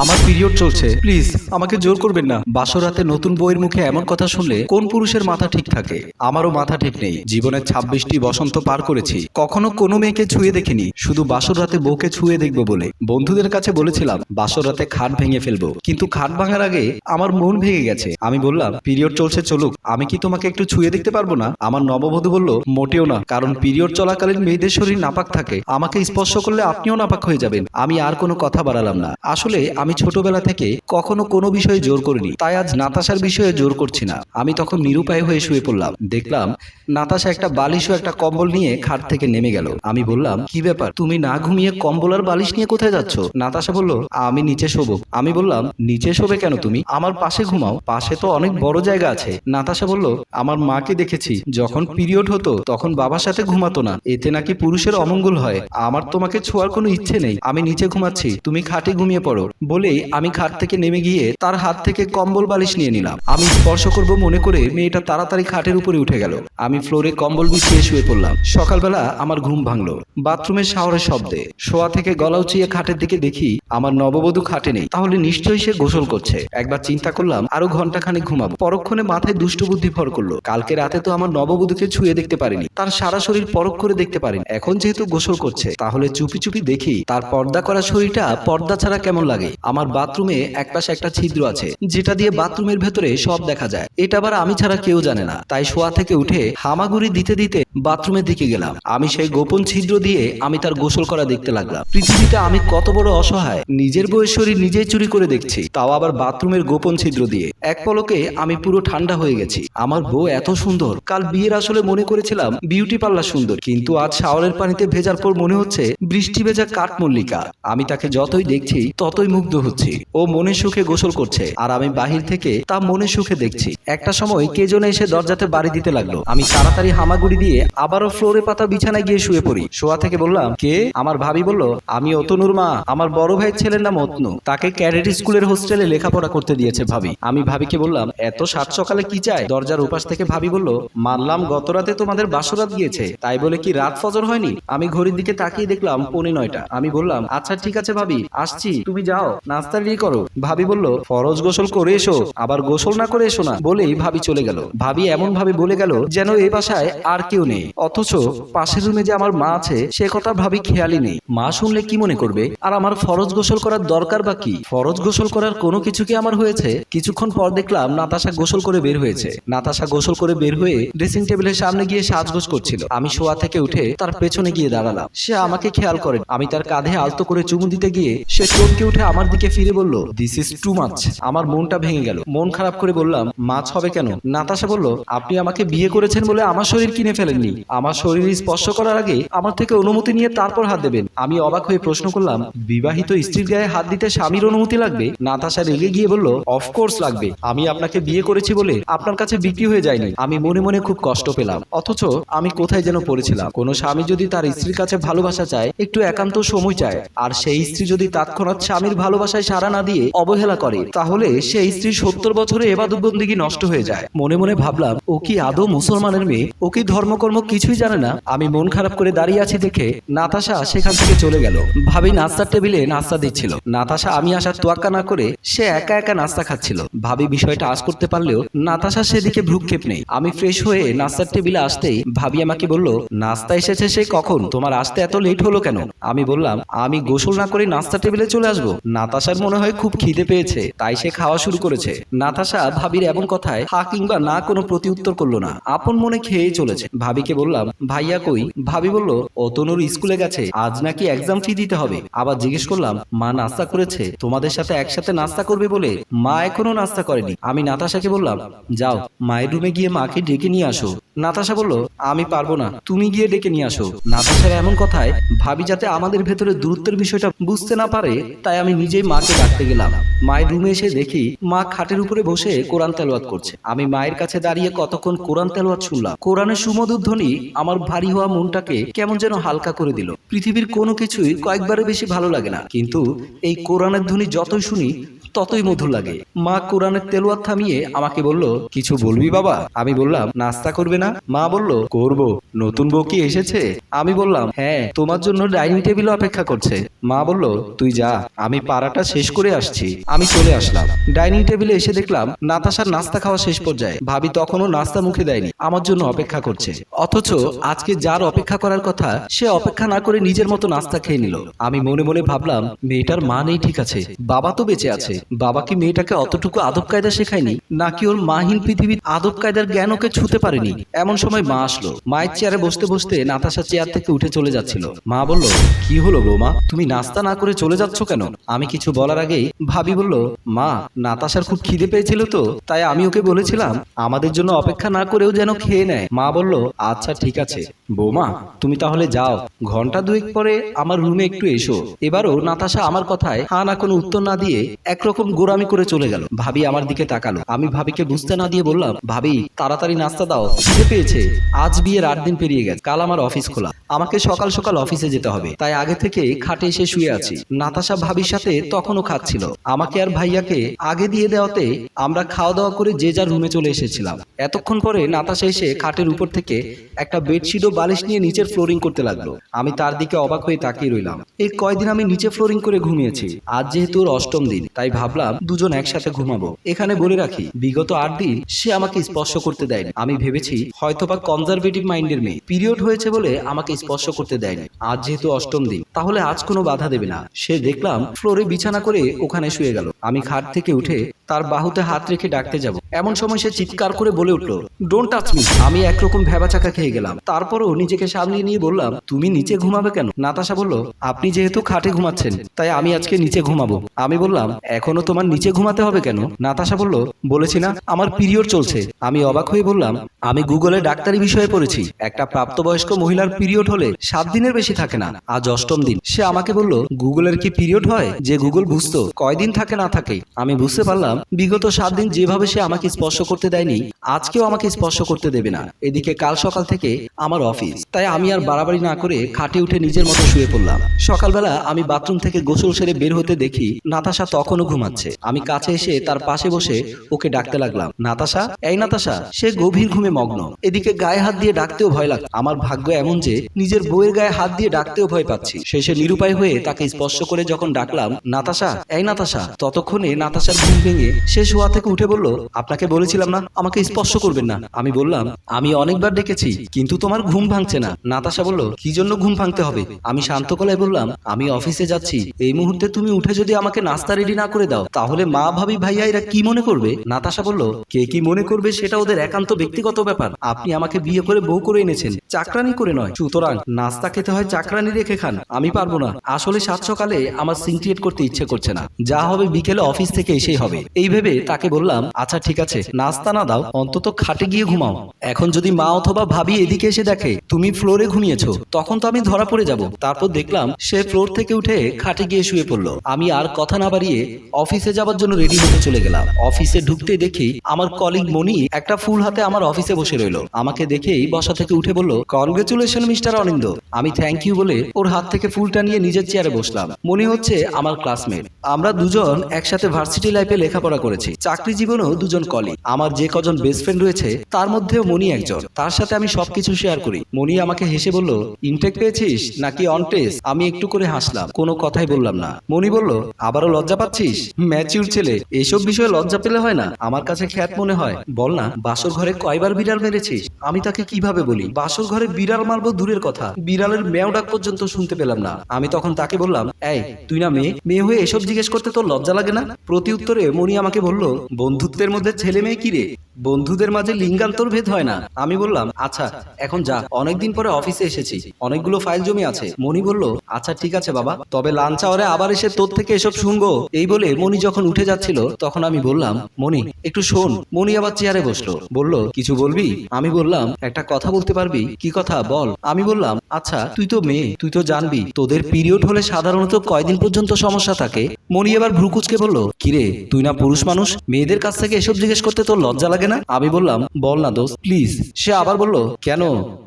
আমার পিরিয়ড চলছে। প্লিজ, আমাকে জোর করবেন না। বাসর রাতে নতুন বইয়ের মুখে এমন কথা শুনলে কোন পুরুষের মাথা ঠিক থাকে? আমারও মাথা ঠিক নেই। জীবনের ছাব্বিশটি বসন্ত পার করেছি। কখনো কোনো মেয়েকে ছুঁয়ে দেখিনি। শুধু বাসর রাতে বউকে ছুঁয়ে দেখব বলে। বন্ধুদের কাছে বলেছিলাম বাসর রাতে খাট ভেঙে ফেলব। কিন্তু খাট ভাঙার আগে আমার মন ভেঙে গেছে। আমি বললাম, পিরিয়ড চলছে, চলুক। আমি কি তোমাকে একটু ছুঁয়ে দেখতে পারব না? আমার নববধূ বলল, মোটেও না। কারণ পিরিয়ড চলাকালীন মেয়েদের শরীর নাপাক থাকে। আমাকে স্পর্শ করলে আপনিও নাপাক হয়ে যাবেন। আমি আর কোনো কথা বাড়ালাম না। আসলে আমি ছোটবেলা থেকে কখনো কোনো বিষয়ে জোর করিনি। তাই আজ নাতাশার বিষয়ে জোর করছি না। আমি তখন নিরুপায় হয়ে শুয়ে পড়লাম। দেখলাম নাতাশা একটা বালিশ ও একটা কম্বল নিয়ে খাট থেকে নেমে গেল। আমি বললাম, কি ব্যাপার? তুমি না ঘুমিয়ে কম্বল আর বালিশ নিয়ে কোথায় যাচ্ছ? নাতাশা বলল, আমি নিচে শোবো। আমি বললাম, নিচে শোবে কেন তুমি? আমার পাশে ঘুমাও। পাশে তো অনেক বড় জায়গা আছে। নাতাশা বলল, আমার মাকে দেখেছি। যখন পিরিয়ড হতো, তখন বাবার সাথে ঘুমাতো না। এতে নাকি পুরুষের অমঙ্গল হয়। আমার তোমাকে ছোঁয়ার কোনো ইচ্ছে নেই। আমি নিচে ঘুমাচ্ছি। তুমি খাটে ঘুমিয়ে পড়ো। বলেই আমি খাট থেকে নেমে গিয়ে তার হাত থেকে কম্বল বালিশ নিয়ে নিলাম। আমি স্পর্শ করব মনে করে মেয়েটা তাড়াতাড়ি খাটের উপরে উঠে গেল। আমি ফ্লোরে কম্বল বিছিয়ে শুয়ে পড়লাম। সকালবেলা আমার ঘুম ভাঙলো। বাথরুমের শাওয়ারের শব্দে শোয়া থেকে গলা উঁচিয়ে খাটের দিকে দেখি আমার নববধূ খাটে নেই। তাহলে নিশ্চয়ই সে গোসল করছে। একবার চিন্তা করলাম, আরও ঘন্টাখানেক ঘুমাবো। পরক্ষণে মাথায় দুষ্ট বুদ্ধি ভর করল। কালকে রাতে তো আমার নববধূকে ছুঁয়ে দেখতে পারিনি। তার সারা শরীর পরখ করে দেখতে পারিনি। এখন যেহেতু গোসল করছে, তাহলে চুপি চুপি দেখি, তার পর্দা করা শরীরটা পর্দা ছাড়া কেমন লাগে? আমার বাথরুমে একপাশে একটা ছিদ্র আছে, যেটা দিয়ে বাথরুমের ভেতরে সব দেখা যায়। এটা আবার আমি ছাড়া কেউ জানে না। তাই শোয়া থেকে উঠে হামাগুড়ি দিতে দিতে বাথরুমের দিকে গেলাম। আমি সেই গোপন ছিদ্র দিয়ে আমি তার গোসল করা দেখতে লাগলাম। পৃথিবীতে আমি কত বড় অসহায়। নিজের বউয়ের শরীর নিজেই চুরি করে দেখছি। তাও আবার বাথরুমের গোপন ছিদ্র দিয়ে। এক পলকে আমি পুরো ঠান্ডা হয়ে গেছি। আমার বউ এত সুন্দর। কাল বিয়ের আসলে মনে করেছিলাম বিউটি পার্লার সুন্দর। কিন্তু আজ শাওয়ারের পানিতে ভেজার পর মনে হচ্ছে বৃষ্টি ভেজা কাঠমল্লিকা। আমি তাকে যতই দেখছি, ততই মুগ্ধ হচ্ছি। ও মনের সুখে গোসল করছে, আর আমি বাহির থেকে তা মনের সুখে দেখছি। একটা সময় কে যেন এসে দরজাতে বাড়ি দিতে লাগল। আমি তাড়াতাড়ি হামাগুড়ি দিয়ে আবারও ফ্লোরে পাতা বিছানায় গিয়ে শুয়ে পড়ি। শোয়া থেকে বললাম, কে? আমার ভাবি বলল আমি অতনুর মা। আমার বড় ভাইয়ের ছেলের নাম অতনু। তাকে ক্যাডেট স্কুলের হোস্টেলে লেখাপড়া করতে দিয়েছে ভাবি। আমি ভাবিকে বললাম, এত সাত সকালে কি চাই দরজার উপাস থেকে ভাবি বলল, মানলাম গত রাতে তোমাদের বাসরাত গিয়েছে। তাই বলে কি রাত ফজর হয়নি? আমি ঘড়ির দিকে তাকিয়ে দেখলাম পৌনে নয়টা। আমি বললাম আচ্ছা ঠিক আছে ভাবি, আসছি। তুমি যাও। নাস্তা রেডি করো। ভাবি বলল, ফরজ গোসল করে এসো, আবার গোসল না করে এসো না, বলেই ভাবি চলে গেল। ভাবি এমন ভাবে বলে গেল যেন এই বাসায় আর কেউ নেই। অথচ পাশের রুমে যে আমার মা আছে, সে কথা ভাবি খেয়ালই নেই। মা শুনলে কি মনে করবে? আর আমার ফরজ গোসল করার দরকার বা কি? ফরজ গোসল করার কোনো কিছু কি আমার হয়েছে? কিছুক্ষণ পর দেখলাম নাতাশা গোসল করে বের হয়েছে। নাতাশা গোসল করে বের হয়ে ড্রেসিং টেবিলের সামনে গিয়ে সাজগোজ করছিল। আমি শোয়া থেকে উঠে তার পেছনে গিয়ে দাঁড়ালাম। সে আমাকে খেয়াল করে। আমি তার কাঁধে আলতো করে চুমু দিতে গিয়ে সে চমকে উঠে আমার দিকে ফিরে বলল দিস ইজ টু মাছ আমার মনটা ভেঙে গেল। মন খারাপ করে বললাম, মাছ হবে কেন? নাতাশা বলল, আপনি আমাকে বিয়ে করেছেন বলে আমার শরীর কিনে ফেলেননি। আমার শরীর স্পর্শ করার আগে আমার থেকে অনুমতি নিয়ে তারপর হাত দেবেন। আমি অবাক হয়ে প্রশ্ন করলাম, বিবাহিত স্ত্রীর গায়ে হাত দিতে স্বামীর অনুমতি লাগবে? নাতাশা রেগে গিয়ে বলল অফকোর্স লাগবে। আমি আপনাকে বিয়ে করেছি বলে আপনার কাছে বিক্রি হয়ে যায়নি। আমি মনে মনে খুব কষ্ট পেলাম। অথচ আমি কোথায় যেন পড়েছিলাম। কোনো স্বামী যদি তার স্ত্রীর কাছে ভালোবাসা চায়, একটু একান্ত সময় চায়। আর সেই স্ত্রী যদি তৎক্ষণাৎ স্বামীর ভালোবাসায় সাড়া না দিয়ে অবহেলা করে, তাহলে সেই স্ত্রী সত্তর বছরে এবাদতবন্দিগি নষ্ট হয়ে যায়। মনে মনে ভাবলাম, ও কি আদৌ মুসলমানের মেয়ে? ও কি ধর্মকর্ম কিছুই জানে না? আমি মন খারাপ করে দাঁড়িয়ে আছি দেখে নাতাশা সেখান থেকে চলে গেল। ভাবি নাস্তার টেবিলে নাস্তা দিচ্ছিল। নাতাশা আমি আসার তোয়াক্কা না করে সে একা একা নাস্তা খাচ্ছিল। ভাবি বিষয়টা আজ করতে পারলেও নাতাশা সেদিকে ভ্রুক্ষেপ নেই। আমি ফ্রেশ হয়ে নাস্তার টেবিলে আসতেই ভাবি আমাকে বলল, নাস্তা এসেছে সে কখন? তোমার আসতে এত লেট হলো কেন? আমি বললাম, আমি গোসল না করে নাস্তা টেবিলে চলে আসব। নাতাশার মনে হয় খুব খিদে পেয়েছে, তাই সে খাওয়া শুরু করেছে। নাতাশা ভাবির এমন কথায় হা কিংবা না কোনো প্রতি উত্তর করল না। আপন মনে খেয়েই চলেছে। ভাবিকে বললাম, ভাইয়া কই? ভাবি বলল, অতনুর স্কুলে গেছে, আজ নাকি এক্সাম ফি দিতে হবে। আবার জিজ্ঞেস করলাম, মা নাস্তা করেছে? তোমাদের সাথে একসাথে নাস্তা করবে বলে মা এখনও নাস্তা করেনি। আমি নাতাশাকে বললাম, যাও, মায়ের রুমে গিয়ে মাকে ডেকে নিয়ে আসো। নাতাশা বলল আমি পারব না। তুমি গিয়ে ডেকে নিয়ে আসো। নাতাশার এমন কথায় ভাবি যাতে আমাদের ভেতরে দূরত্বের বিষয়টা বুঝতে না পারে তাই আমি নিজেই মাকে ডাকতে গেলাম। মায়ের রুমে এসে দেখি মা খাটের উপরে বসে কোরআন তেলাওয়াত করছে। আমি মায়ের কাছে দাঁড়িয়ে কতক্ষণ কোরআন তেলাওয়াত শুনলাম। কোরআনের সুমধুর ধ্বনি আমার ভারী হওয়া মনটাকে কেমন যেন হালকা করে দিল। পৃথিবীর কোনো কিছুই কয়েকবারের বেশি ভালো লাগে না। কিন্তু এই কোরআনের ধ্বনি যতই শুনি ততই মধুর লাগে। মা কোরআনের তেলোয়াত থামিয়ে আমাকে বলল, কিছু বলবি বাবা? আমি বললাম, নাস্তা করবে না? মা বলল, করব। নতুন বউ কি এসেছে? আমি বললাম হ্যাঁ তোমার জন্য ডাইনিং টেবিল অপেক্ষা করছে। মা বলল, তুই যা, আমি পাড়াটা শেষ করে আসছি। আমি চলে আসলাম। ডাইনিং টেবিলে এসে দেখলাম, নাতাশার নাস্তা খাওয়া শেষ পর্যায়ে। ভাবি তখনও নাস্তা মুখে দেয়নি, আমার জন্য অপেক্ষা করছে। অথচ আজকে যার অপেক্ষা করার কথা, সে অপেক্ষা না করে নিজের মতো নাস্তা খেয়ে নিল। আমি মনে মনে ভাবলাম, মেয়েটার মা নেই ঠিক আছে, বাবা তো বেঁচে আছে। বাবা কি মেয়েটাকে অতটুকু আদব কায়দা শেখায়নি, নাকি ওর মাহিন পৃথিবীর আদব কায়দার জ্ঞান ওকে ছুতে পারেনি? এমন সময় মা আসলো। মায়ের চেয়ারে বসতে বসতে নাতাশা চেয়ার থেকে উঠে চলে যাচ্ছিল। মা বলল, কি হলো বৌমা তুমি নাস্তা না করে চলে যাচ্ছ কেন? আমি কিছু বলার আগেই ভাবি বলল, মা, নাতাশার খুব খিদে পেয়েছিল তো, তাই আমি ওকে বলেছিলাম, আমাদের জন্য অপেক্ষা না করেও যেন খেয়ে নেয়। মা বলল আচ্ছা ঠিক আছে। বৌমা, তুমি তাহলে যাও। ঘণ্টা দুয়েক পরে আমার রুমে একটু এসো। এবারও নাতাশা আমার কথায় হা না কোনো উত্তর না দিয়ে একরকম গোরামি করে চলে গেল। ভাবি আমার দিকে তাকালো। আমি ভাবিকে বুঝতে না দিয়ে বললাম, ভাবি, তাড়াতাড়ি নাস্তা দাও। খিদে পেয়েছে। আজ বিয়ের আট দিন পেরিয়ে গেছে। কাল আমার অফিস খোলা। আমাকে সকাল সকাল অফিসে যেতে হবে। তাই আগে থেকে খাটে এসে শুয়ে আছি। নাতাশা ভাবির সাথে তখনও খাচ্ছিল। আমাকে আর ভাইয়াকে আগে দিয়ে দেওয়াতে আমরা খাওয়া দাওয়া করে যে যার রুমে চলে এসেছিলাম। এতক্ষণ পরে নাতাশা এসে খাটের উপর থেকে একটা বেডশিট ও বালিশ নিয়ে নিচের ফ্লোরিং করতে লাগল। আমি তার দিকে অবাক হয়ে তাকিয়ে রইলাম। এই কয়দিন আমি নিচে ফ্লোরিং করে ঘুমিয়েছি। আজ যেহেতু অষ্টম দিন, তাই ভাবলাম দুজন একসাথে ঘুমাবো। এখানে বলে রাখি, বিগত আট দিন সে আমাকে স্পর্শ করতে দেয়নি। আমি ভেবেছি হয়তোবা কনজারভেটিভ মাইন্ডের মেয়ে। পিরিয়ড হয়েছে বলে আমাকে স্পর্শ করতে দেয়নি। আজ যেহেতু অষ্টম দিন, তাহলে আজ কোনো বাধা দেবে না। সে দেখলাম ফ্লোরে বিছানা করে ওখানে শুয়ে গেল। আমি খাট থেকে উঠে তার বাহুতে হাত রেখে ডাকতে যাব। এমন সময় সে চিৎকার করে বলে উঠল ডোন্ট টাচ মি আমি একরকম ভেবা চাকা খেয়ে গেলাম। তারপরও নিজেকে সামলিয়ে নিয়ে বললাম, তুমি নিচে ঘুমাবে কেন? নাতাশা বলল, আপনি যেহেতু খাটে ঘুমাচ্ছেন, তাই আমি আজকে নিচে ঘুমাবো। আমি বললাম, এখনও তোমার নিচে ঘুমাতে হবে কেন? নাতাশা বলল, বলেছি না, আমার পিরিয়ড চলছে। আমি অবাক হয়ে বললাম, আমি গুগলে ডাক্তারি বিষয়ে পড়েছি। একটা প্রাপ্তবয়স্ক মহিলার পিরিয়ড হলে সাত দিনের বেশি থাকে না, আজ অষ্টম দিন। সে আমাকে বলল, গুগলের কি পিরিয়ড হয়? যে গুগল বুঝতো, কয়দিন থাকে না থাকে। আমি বুঝতে পারলাম, বিগত সাত দিন যেভাবে সে আমাকে স্পর্শ করতে দেয়নি, আজকেও আমাকে স্পর্শ করতে দেবে না। এদিকে কাল সকাল থেকে আমার অফিস। তাই আমি আর বাড়াবাড়ি না করে খাটে উঠে নিজের মতো শুয়ে পড়লাম। সকালবেলা আমি বাথরুম থেকে গোসল সেরে বের হতে দেখি, নাতাশা তখনও ঘুমাচ্ছে আমি কাছে এসে তার পাশে বসে ওকে ডাকতে লাগলাম। নাতাশা? এই নাতাশা সে গভীর ঘুমে মগ্ন। এদিকে গায়ে হাত দিয়ে ডাকতেও ভয় লাগ আমার ভাগ্য এমন যে নিজের বউয়ের গায়ে হাত দিয়ে ডাকতেও ভয় পাচ্ছি। শেষে নিরুপায় হয়ে তাকে স্পর্শ করে যখন ডাকলাম নাতাশা এই নাতাশা ততক্ষণে নাতাশার ঘুম ভেঙে সে শোয়া থেকে উঠে বলল আপনাকে বলেছিলাম না আমাকে স্পর্শ করবেন না। আমি বললাম আমি অনেকবার ডেকেছি কিন্তু তোমার ঘুম ভাঙছে না। নাতাশা বলল কি জন্য ঘুম ভাঙতে হবে? আমি শান্ত গলায় বললাম আমি অফিসে যাচ্ছি। এই মুহূর্তে তুমি উঠে যদি আমাকে নাস্তা রেডি না করে দাও। তাহলে মা ভাবি ভাইয়া এরা কি মনে করবে? নাতাশা বলল, কে কি মনে করবে সেটা ওদের একান্ত ব্যক্তিগত ব্যাপার। আপনি আমাকে বিয়ে করে বউ করে এনেছেন। চাকরানি করে নয়। সুতরাং নাস্তা খেতে হয় চাকরানি রেখে খান। আমি পারব না। আসলে সাত সকালে আমার সিনক্রিয়েট করতে ইচ্ছে করছে না। যা হবে বিকেলে অফিস থেকে এসেই হবে। এই ভেবে তাকে বললাম আচ্ছা ঠিক আছে। নাস্তা না দাও। অন্তত খাটে গিয়ে ঘুমাও। এখন যদি মা অথবা ভাবি এদিকে এসে দেখে, তুমি ফ্লোরে ঘুমিয়েছো, তখন তো আমি ধরা পড়ে যাব। তারপর দেখলাম, সে ফ্লোর থেকে উঠে খাটে গিয়ে শুয়ে পড়ল। আমি আর কথা না বাড়িয়ে অফিসে যাওয়ার জন্য রেডি হতে চলে গেলাম। অফিসে ঢুকতে দেখি আমার কলিগ মনি একটা ফুল হাতে আমার অফিসে বসে রইল। আমাকে দেখেই বসা থেকে উঠে বলল কনগ্রেচুলেশন মিস্টার অনিন্দ আমি থ্যাংক ইউ বলে ওর হাত থেকে ফুলটা নিয়ে নিজের চেয়ারে বসলাম। মনে হচ্ছে আমার ক্লাসমেট আমরা দুজন একসাথে ভার্সিটি লাইফে লেখাপড়া করেছি। চাকরি জীবনেও দুজন কলিগ আমার যে কজন বেস্ট ফ্রেন্ড রয়েছে, তার মধ্যেও মনি একজন। তার সাথে আমি সবকিছু শেয়ার করি। মনি আমাকে হেসে বলল ইনটেক পেয়েছিস নাকি অন টেস্ট আমি একটু করে হাসলাম। কোনো কথাই বললাম না। মনি বলল, আবারও লজ্জা পাচ্ছিস? ম্যাচিউর ছেলে এসব বিষয়ে লজ্জা পেলে হয় না? আমার কাছে খ্যাত মনে হয়। বল না বাসর ঘরে কয়বার বিড়াল মেরেছিস? আমি তাকে কীভাবে বলি? বাসর ঘরে বিড়াল মারবো দূরের কথা। বিড়ালের মেও ডাক পর্যন্ত শুনতে পেলাম না। আমি তখন তাকে বললাম এই তুই না মেয়ে? মেয়ে হয়ে এসব জিজ্ঞেস করতে তোর লজ্জা লাগে না? প্রতি উত্তরে মনি আমাকে বলল বন্ধুত্বের মধ্যে ছেলে মেয়ে কি রে? বন্ধুদের মাঝে লিঙ্গান্তর ভেদ হয় না। আমি বললাম আচ্ছা এখন যা অনেকদিন পরে অফিসে এসেছি। অনেকগুলো ফাইল জমি আছে। মনি বলল আচ্ছা ঠিক আছে বাবা। তবে লাঞ্চ আওয়ারে আবার এসে তোর থেকে এসব শুনব। এই বলে মনি যখন উঠে যাচ্ছিল, তখন আমি বললাম মনি একটু শোন। মনি আবার চেয়ারে বসল, বলল, কিছু বলবি? আমি বললাম, একটা কথা বলতে পারবি? কি কথা? বল। আমি বললাম আচ্ছা তুই তো মেয়ে, তুই তো জানবি, তোদের পিরিয়ড হলে সাধারণত কয়দিন পর্যন্ত সমস্যা থাকে? মনি এবার ভ্রুকুচকে বলল, কিরে, তুই না পুরুষ মানুষ? মেয়েদের কাছ থেকে এসব জিজ্ঞেস করতে তোর লজ্জা লাগে না? আমি বললাম, বল না দোস্ত প্লিজ সে আবার বলল, কেন?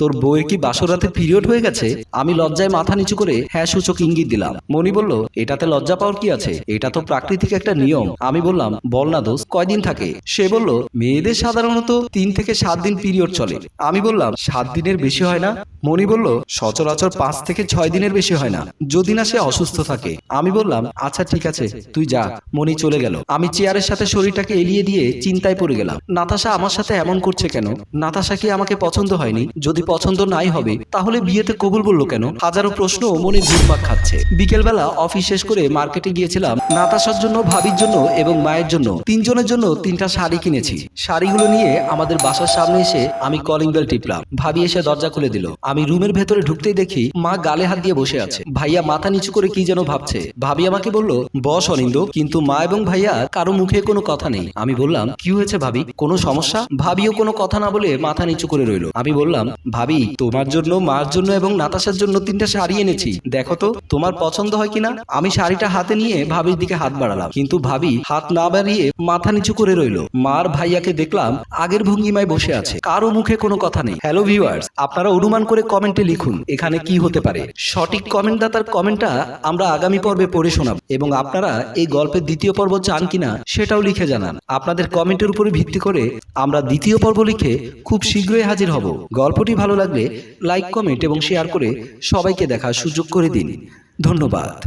তোর বউয়ের কি বাসর রাতে পিরিয়ড হয়ে গেছে? আমি লজ্জায় মাথা নিচু করে হ্যাঁ সূচক ইঙ্গিত দিলাম। মনি বলল, এটাতে লজ্জা পাওয়ার কি আছে? এটা তো প্রাকৃতিক একটা নিয়ম। আমি বললাম, বল না দোস্ত, কয়দিন থাকে? সে বলল, মেয়েদের সাধারণত তিন থেকে সাত দিন পিরিয়ড চলে। আমি বললাম, সাত দিনের বেশি হয় না? মনি বলল, সচরাচর পাঁচ থেকে ছয় দিনের বেশি হয় না, যদি না সে অসুস্থ থাকে। আমি বললাম আচ্ছা ঠিক আছে, তুই যা, মনি চলে গেল। আমি চেয়ারের সাথে শরীরটাকে এলিয়ে দিয়ে চিন্তায় পড়ে গেলাম। নাতাশা আমার সাথে এমন করছে কেন? নাতাশা কি আমাকে পছন্দ হয়নি? যদি পছন্দ নাই হবে, তাহলে বিয়েতে কবুল বলল কেন? হাজারো প্রশ্ন মনে ঘুরপাক খাচ্ছে। বিকেলবেলা অফিস শেষ করে মার্কেটে গিয়েছিলাম, নাতাশার জন্য, ভাবির জন্য এবং মায়ের জন্য। তিনজনের জন্য তিনটা শাড়ি কিনেছি। শাড়িগুলো নিয়ে আমাদের বাসার সামনে এসে আমি কলিং বেল টিপলাম। ভাবি এসে দরজা খুলে দিল। আমি রুমের ভেতরে ঢুকতেই দেখি মা গালে হাত দিয়ে বসে আছে। ভাইয়া মাথা নিচু করে কি যেন ভাবছে। ভাবি আমাকে বলল বস অনিন্দ কিন্তু মা এবং ভাইয়া কারও মুখে কোনো কথা নেই। আমি বললাম কি হয়েছে ভাবি? কোনো সমস্যা? ভাবিও কোনো কথা না বলে মাথা নিচু করে রইল। আমি বললাম ভাবি তোমার জন্য মার জন্য এবং নাতাশার জন্য তিনটা শাড়ি এনেছি। দেখো তো তোমার পছন্দ হয় কিনা? আমি শাড়িটা হাতে নিয়ে ভাবির দিকে হাত বাড়ালাম। কিন্তু ভাবি হাত না বাড়িয়ে মাথা নিচু করে রইল। মার ভাইয়াকে দেখলাম আগের ভঙ্গিমায় বসে আছে। কারও মুখে কোনো কথা নেই। হ্যালো ভিউয়ার্স আপনারা অনুমান করে কমেন্টে লিখুন। এখানে কি হতে পারে সঠিক কমেন্ট দাতার কমেন্টটা আমরা আগামী পর্বে পড়ে শোনাব এবং আপনারা এই গল্পের দ্বিতীয় পর্ব চান কিনা সেটাও লিখে জানান। আপনাদের কমেন্টের উপরে ভিত্তি করে আমরা দ্বিতীয় পর্ব লিখে খুব শীঘ্রই হাজির হব। গল্পটি ভালো লাগলে লাইক, কমেন্ট এবং শেয়ার করে সবাইকে দেখার সুযোগ করে দিন। ধন্যবাদ।